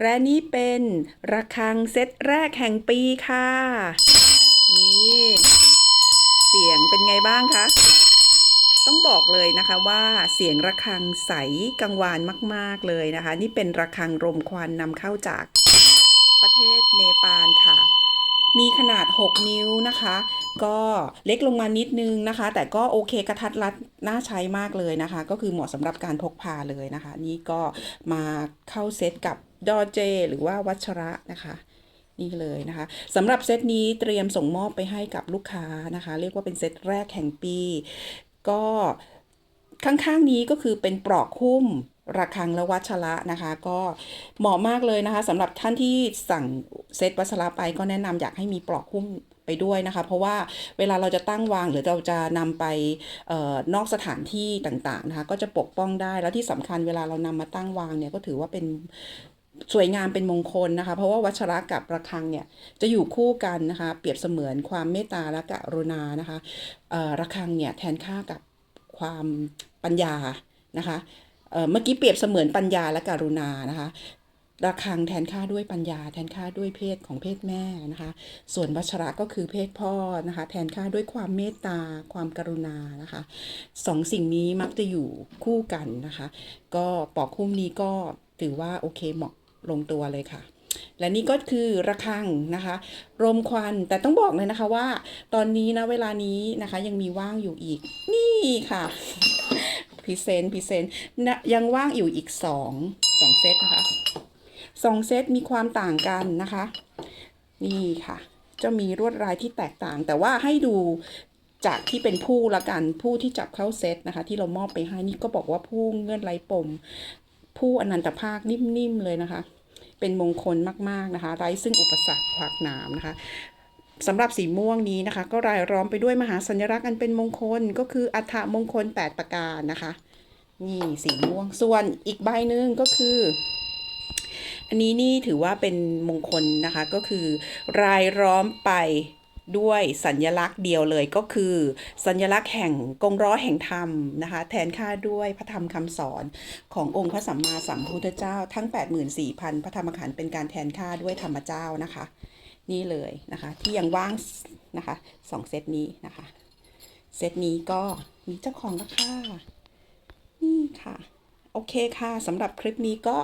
และนี่เป็นระฆังเซตแรกแห่งปีค่ะ นี่ เสียงเป็นไงบ้างคะต้องบอกเลยนะคะว่าเสียงระฆังใสกังวานมาก ๆ เลยนะคะ นี่เป็นระฆังรมควันนำเข้าจากประเทศเนปาลค่ะ มีขนาด 6 นิ้วนะคะ ก็เล็กลงมานิดนึงนะคะ แต่ก็โอเคกระทัดรัดน่าใช้มากเลยนะคะ ก็คือเหมาะสำหรับการพกพาเลยนะคะ นี่ก็มาเข้าเซตกับดอเจ หรือว่าวัชระนะคะนี่เลยนะคะสำหรับเซตนี้เตรียมส่งมอบไปให้กับลูกค้านะคะ เรียกว่าเป็นเซตแรกแห่งปี ก็ข้างๆนี้ก็คือเป็นปลอกหุ้ม ระฆังและวัชระนะคะ ก็เหมาะมากเลยนะคะสำหรับท่านที่สั่งเซตวัชระไปก็แนะนำอยากให้มีปลอกหุ้มไปด้วยนะคะ เพราะว่าเวลาเราจะตั้งวางหรือเราจะนำไปออนอกสถานที่ต่างๆนะคะก็จะปกป้องได้แล้วที่สำคัญเวลาเรานำมาตั้งวางเนี่ยก็ถือว่าเป็นสวยงามเป็นมงคลนะคะ เพราะว่าวัชระกับระฆังเนี่ยจะอยู่คู่กันนะคะ เปรียบเสมือนความเมตตาและกรุณานะคะระฆังเนี่ยแทนค่ากับความปัญญานะคะ เมื่อกี้เปรียบเสมือนปัญญาและกรุณานะคะระฆังแทนค่าด้วยปัญญา แทนค่าด้วยเพศของเพศแม่นะคะ ส่วนวัชระก็คือเพศพ่อนะคะ แทนค่าด้วยความเมตตา ความกรุณานะคะสองสิ่งนี้มักจะอยู่คู่กันนะคะ ก็ปอกคุ้มนี้ก็ถือว่าโอเคเหมาะลงตัวเลยค่ะ และนี่ก็คือระฆังนะคะรมควันแต่ต้องบอกเลยนะคะว่า ตอนนี้นะเวลานี้นะคะยังมีว่างอยู่อีก นี่ค่ะ พรีเซนต์พรีเซนต์ยังว่างอยู่อีกสองสองเซตนะคะสองเซตมีความต่างกันนะคะ นี่ค่ะ จะมีลวดลายที่แตกต่าง แต่ว่าให้ดูจากที่เป็นผู้ละกันผู้ที่จับเข้าเซตนะคะ ที่เรามอบไปให้นี่ก็บอกว่าผู้เงื่อนไรปม ผู้อนันตภาคนิ่มๆเลยนะคะ เป็นมงคลมากๆนะคะ ไร้ซึ่งอุปสรรคขวากหนามนะคะ สำหรับสีม่วงนี้นะคะ ก็รายล้อมไปด้วยมหาสัญลักษณ์อันเป็นมงคลก็คืออัฐมงคล 8 ประการนะคะ นี่สีม่วงส่วนอีกใบหนึ่งก็คือ อันนี้นี่ถือว่าเป็นมงคลนะคะก็คือ รายล้อมไปด้วยสัญลักษณ์เดียวเลยก็คือ สัญลักษณ์แห่งกงร้อแห่งธรรมนะคะ แทนค่าด้วยพระธรรมคำสอนขององค์พระสัมมาสัมพุทธเจ้า ทั้ง 84,000 พระธรรมขันธ์เป็นการแทนค่าด้วยธรรมเจ้านะคะ นี่เลยนะคะ ที่ยังว่างนะคะสองเซตนี้นะคะ เซตนี้ก็มีเจ้าของราคานี่ค่ะ โอเคค่ะสำหรับคลิปนี้ก็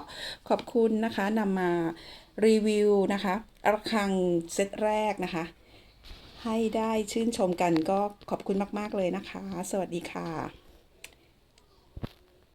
ขอบคุณนะคะนำมารีวิวนะคะระฆังเซตแรกนะคะ ให้ได้ชื่นชมกันก็ขอบคุณมาก ๆ เลยนะคะ สวัสดีค่ะ